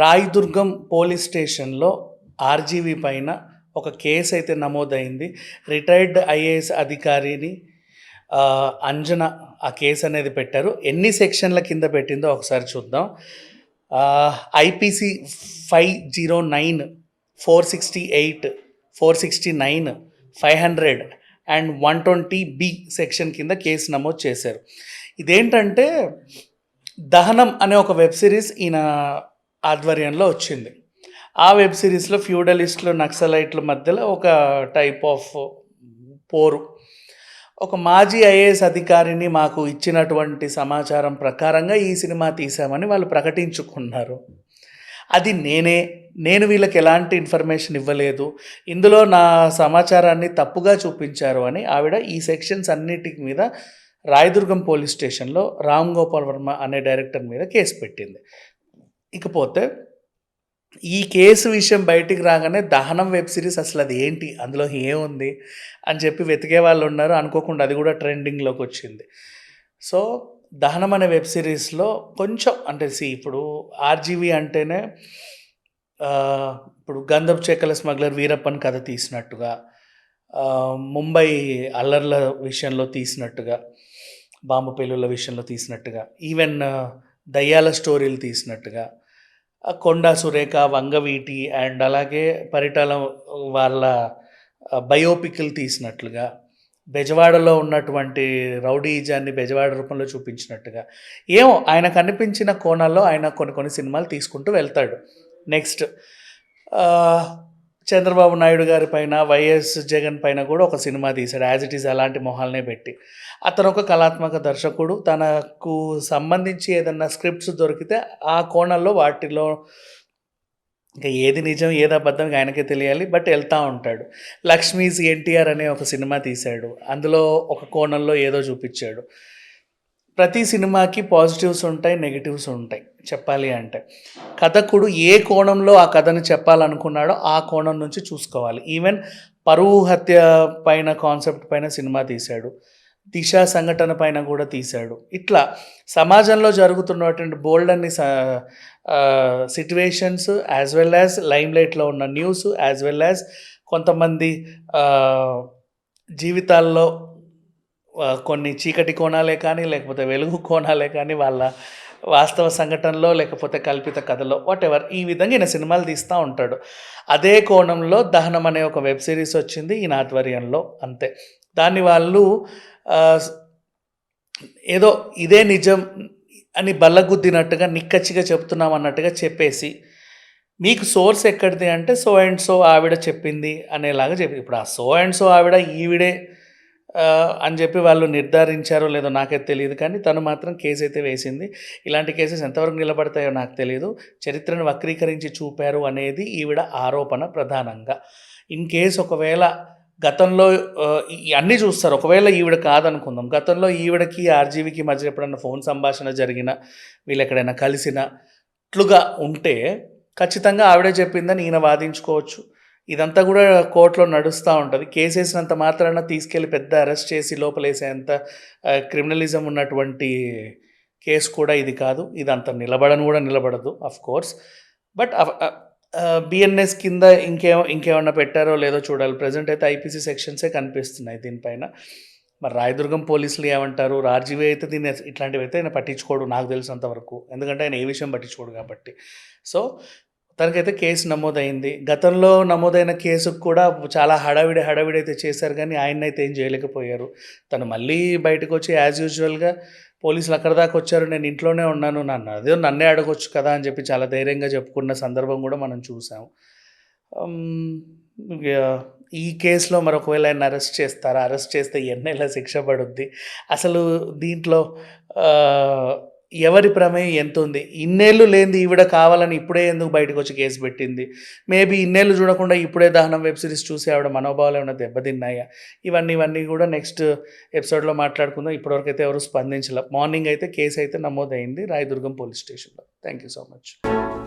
Rayadurgam police స్టేషన్లో RGV పైన ఒక కేసు అయితే నమోదైంది. రిటైర్డ్ ఐఏఎస్ అధికారిని అంజన ఆ కేసు అనేది పెట్టారు. ఎన్ని సెక్షన్ల కింద పెట్టిందో ఒకసారి చూద్దాం. IPC five zero nine four sixty eight four sixty nine five hundred and one twenty B section కింద కేసు నమోదు చేశారు. ఇదేంటంటే దహనం అనే ఒక వెబ్ సిరీస్ ఈయన ఆధ్వర్యంలో వచ్చింది. ఆ వెబ్ సిరీస్లో ఫ్యూడలిస్టులు నక్సలైట్ల మధ్యలో ఒక టైప్ ఆఫ్ పోరు. ఒక మాజీ ఐఏఎస్ అధికారిని మాకు ఇచ్చినటువంటి సమాచారం ప్రకారంగా ఈ సినిమా తీసామని వాళ్ళు ప్రకటించుకున్నారు. అది నేనే నేను వీళ్ళకి ఎలాంటి ఇన్ఫర్మేషన్ ఇవ్వలేదు. ఇందులో నా సమాచారాన్ని తప్పుగా చూపించారు అని ఆవిడ ఈ సెక్షన్స్ అన్నిటి మీద రాయదుర్గం పోలీస్ స్టేషన్లో రామ్ గోపాల్ వర్మ అనే డైరెక్టర్ మీద కేసు పెట్టింది. ఇకపోతే ఈ కేసు విషయం బయటికి రాగానే దహనం వెబ్ సిరీస్ అసలు అది ఏంటి? అందులో ఏముంది? అని చెప్పి వెతికే వాళ్ళు ఉన్నారు. అనుకోకుండా అది కూడా ట్రెండింగ్లోకి వచ్చింది. సో దహనం అనే వెబ్ సిరీస్లో కొంచెం అంటే సి ఇప్పుడు ఆర్జీవీ అంటేనే ఇప్పుడు గంధపు చెక్కల స్మగ్లర్ వీరప్పన్ కథ తీసినట్టుగా ముంబై అల్లర్ల విషయంలో తీసినట్టుగా బాంబు పేలుళ్ళ విషయంలో తీసినట్టుగా ఈవెన్ దయ్యాల స్టోరీలు తీసినట్టుగా కొండా సురేఖ వంగవీటి అండ్ అలాగే పరిటాల వాళ్ళ బయోపిక్లు తీసినట్లుగా బెజవాడలో ఉన్నటువంటి రౌడీజాన్ని బెజవాడ రూపంలో చూపించినట్టుగా. ఏమో ఆయన కనిపించిన కోణాల్లో ఆయన కొన్ని కొన్ని సినిమాలు తీసుకుంటూ వెళ్తాడు. నెక్స్ట్ చంద్రబాబు నాయుడు గారి పైన వైఎస్ జగన్ పైన కూడా ఒక సినిమా తీశాడు. యాజ్ ఇట్ ఈస్ అలాంటి మొహాలనే పెట్టి. అతను ఒక కళాత్మక దర్శకుడు. తనకు సంబంధించి ఏదన్నా స్క్రిప్ట్స్ దొరికితే ఆ కోణంలో వాటిలో ఇంకా ఏది నిజం ఏది అబద్ధం ఆయనకే తెలియాలి. బట్ వెళ్తూ ఉంటాడు. లక్ష్మీస్ ఎన్టీఆర్ అనే ఒక సినిమా తీశాడు. అందులో ఒక కోణంలో ఏదో చూపించాడు. ప్రతి సినిమాకి పాజిటివ్స్ ఉంటాయి నెగిటివ్స్ ఉంటాయి. చెప్పాలి అంటే కథకుడు ఏ కోణంలో ఆ కథను చెప్పాలనుకున్నాడో ఆ కోణం నుంచి చూసుకోవాలి. ఈవెన్ పరువు హత్య పైన కాన్సెప్ట్ పైన సినిమా తీశాడు. దిశ సంఘటన పైన కూడా తీశాడు. ఇట్లా సమాజంలో జరుగుతున్నటువంటి బోల్డ్ అన్ని situations as well as lime లైట్లో ఉన్న న్యూస్ యాజ్ వెల్ యాజ్ కొంతమంది జీవితాల్లో కొన్ని చీకటి కోణాలే కానీ లేకపోతే వెలుగు కోణాలే కానీ వాళ్ళ వాస్తవ సంఘటనలో లేకపోతే కల్పిత కథలో వాట్ ఎవర్ ఈ విధంగా ఈయన సినిమాలు తీస్తూ ఉంటాడు. అదే కోణంలో దహనం అనే ఒక వెబ్ సిరీస్ వచ్చింది ఈయన ఆధ్వర్యంలో అంతే. దాన్ని వాళ్ళు ఏదో ఇదే నిజం అని బల్లగుద్దినట్టుగా నిక్కచ్చిగా చెప్తున్నాం అన్నట్టుగా చెప్పేసి మీకు సోర్స్ ఎక్కడిది అంటే సో అండ్ సో ఆవిడ చెప్పింది అనేలాగా చెప్పి ఇప్పుడు ఆ సో అండ్ సో ఆవిడ ఈవిడే అని చెప్పి వాళ్ళు నిర్ధారించారో లేదో నాకైతే తెలియదు. కానీ తను మాత్రం కేసు అయితే వేసింది. ఇలాంటి కేసెస్ ఎంతవరకు నిలబడతాయో నాకు తెలియదు. చరిత్రను వక్రీకరించి చూపారు అనేది ఈవిడ ఆరోపణ ప్రధానంగా. ఇన్ కేస్ ఒకవేళ గతంలో అన్నీ చూస్తారు. ఒకవేళ ఈవిడ కాదనుకుందాం. గతంలో ఈవిడకి ఆర్జీవికి మధ్య ఎప్పుడైనా ఫోన్ సంభాషణ జరిగిన వీళ్ళు ఎక్కడైనా కలిసినట్లుగా ఉంటే ఖచ్చితంగా ఆవిడే చెప్పిందని ఈయన వాదించుకోవచ్చు. ఇదంతా కూడా కోర్టులో నడుస్తూ ఉంటుంది. కేసు వేసినంత మాత్రాన తీసుకెళ్ళి పెద్ద అరెస్ట్ చేసి లోపలేసేంత క్రిమినలిజం ఉన్నటువంటి కేసు కూడా ఇది కాదు. ఇది అంత నిలబడను కూడా నిలబడదు అఫ్ కోర్స్ బట్ బిఎన్ఎస్ కింద ఇంకే ఇంకేమన్నా పెట్టారో లేదో చూడాలి. ప్రజెంట్ అయితే ఐపీసీ సెక్షన్సే కనిపిస్తున్నాయి దీనిపైన. మరి రాయదుర్గం పోలీసులు ఏమంటారు? రాజీవి అయితే దీన్ని ఇట్లాంటివి అయితే ఆయన పట్టించుకోడు నాకు తెలిసినంత వరకు. ఎందుకంటే ఆయన ఏ విషయం పట్టించుకోడు కాబట్టి. సో తనకైతే కేసు నమోదైంది. గతంలో నమోదైన కేసుకు కూడా చాలా హడావిడి హడావిడి అయితే చేశారు కానీ ఆయన అయితే ఏం చేయలేకపోయారు. తను మళ్ళీ బయటకు వచ్చి యాజ్ యూజువల్గా పోలీసులు అక్కడ దాకా వచ్చారు నేను ఇంట్లోనే ఉన్నాను నన్ను అదే నన్నే అడగొచ్చు కదా అని చెప్పి చాలా ధైర్యంగా చెప్పుకున్న సందర్భం కూడా మనం చూసాం. ఈ కేసులో మరొకవేళ ఆయన అరెస్ట్ చేస్తారా? అరెస్ట్ చేస్తే ఎన్నేళ్ళ శిక్ష పడుద్ది? అసలు దీంట్లో ఎవరి ప్రమేయం ఎంత ఉంది? ఇన్నేళ్ళు లేనిది ఈవిడ కావాలని ఇప్పుడే ఎందుకు బయటకు వచ్చి కేసు పెట్టింది? మేబీ ఇన్నేళ్ళు చూడకుండా ఇప్పుడే దహనం వెబ్ సిరీస్ చూసి ఆవిడ మనోభావాలు ఏమైనా దెబ్బతిన్నాయా? ఇవన్నీ ఇవన్నీ కూడా నెక్స్ట్ ఎపిసోడ్లో మాట్లాడుకుందాం. ఇప్పటివరకు అయితే ఎవరు స్పందించలే. మార్నింగ్ అయితే కేసు అయితే నమోదైంది రాయదుర్గం పోలీస్ స్టేషన్లో. Thank you so much.